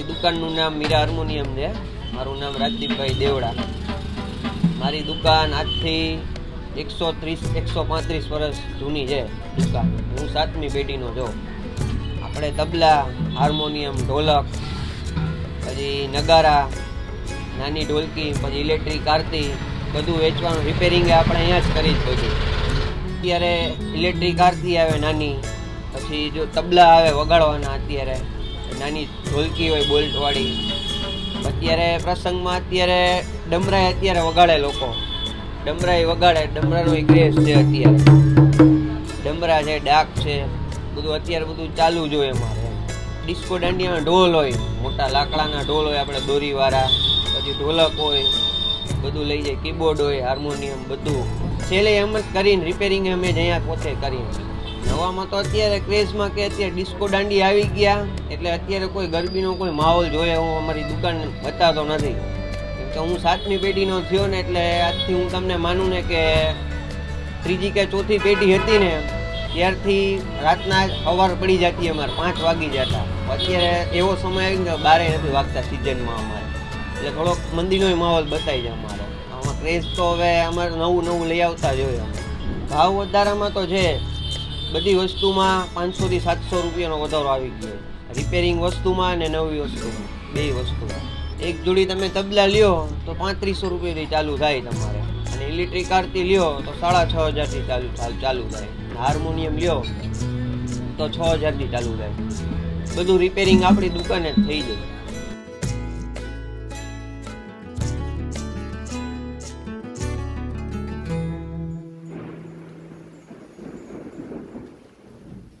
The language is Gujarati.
દુકાનનું નામ મીરા હાર્મોનિયમ છે. મારું નામ રાજદીપભાઈ દેવડા. મારી દુકાન આજથી એકસો ત્રીસ, એકસો પાંત્રીસ વર્ષ જૂની છે દુકાન. હું સાતમી પેઢીનો છું. આપણે તબલા, હાર્મોનિયમ, ઢોલક, પછી નગારા, નાની ઢોલકી, પછી ઇલેક્ટ્રિક આરતી, બધું વેચવાનું રિપેરિંગ આપણે અહીંયા જ કરી જ બધું અત્યારે ઇલેક્ટ્રિક આરતી આવે નાની, પછી જો તબલા આવે વગાડવાના અત્યારે નાની ઢોલકી હોય, બોલ્ટવાળી. અત્યારે પ્રસંગમાં અત્યારે ડમરાય અત્યારે વગાડે લોકો. ડમરાય વગાડે, ડમરાનો એક ક્રેઝ છે અત્યારે. ડમરા છે, ડાક છે, બધું અત્યારે બધું ચાલુ જ હોય અમારે. ડિસ્કો દાંડિયામાં ઢોલ હોય, મોટા લાકડાના ઢોલ હોય આપણે, દોરીવાળા, પછી ઢોલક હોય, બધું લઈ જાય કીબોર્ડ હોય હાર્મોનિયમ બધું. છેલ્લે એમ જ કરીને રિપેરિંગ અમે જ અહીંયા પોતે કરીને નવામાં તો અત્યારે ક્રેઝમાં કે અત્યારે ડિસ્કો દાંડી આવી ગયા. એટલે અત્યારે કોઈ ગરબીનો કોઈ માહોલ જોઈએ હું અમારી દુકાન બતાવતો નથી. કે હું સાતમી પેઢીનો થયો ને એટલે આજથી હું તમને માનું ને કે ત્રીજી કે ચોથી પેઢી હતી ને, ત્યારથી રાતના સવાર પડી જતી અમારે, પાંચ વાગી જતા. અત્યારે એવો સમય આવી ગયો, બારે નથી વાગતા સિઝનમાં અમારે. એટલે થોડોક મંદિરનો માહોલ બતાવી જાય અમારે. આમાં ક્રેઝ તો હવે અમારે નવું નવું લઈ આવતા જ હોય અમે. ભાવ વધારામાં તો છે. બધી વસ્તુમાં પાંચસોથી સાતસો રૂપિયાનો વધારો આવી ગયો. રિપેરિંગ વસ્તુમાં અને નવી વસ્તુમાં, બે વસ્તુમાં. એક જોડી તમે તબલા લ્યો તો પાંત્રીસો રૂપિયાથી ચાલુ થાય તમારે. અને ઇલેક્ટ્રિક આરતી લ્યો તો સાડા છ હજારથી ચાલુ ચાલુ થાય. હાર્મોનિયમ લ્યો તો છ હજારથી ચાલુ થાય. બધું રિપેરિંગ આપણી દુકાને જ થઈ જાય.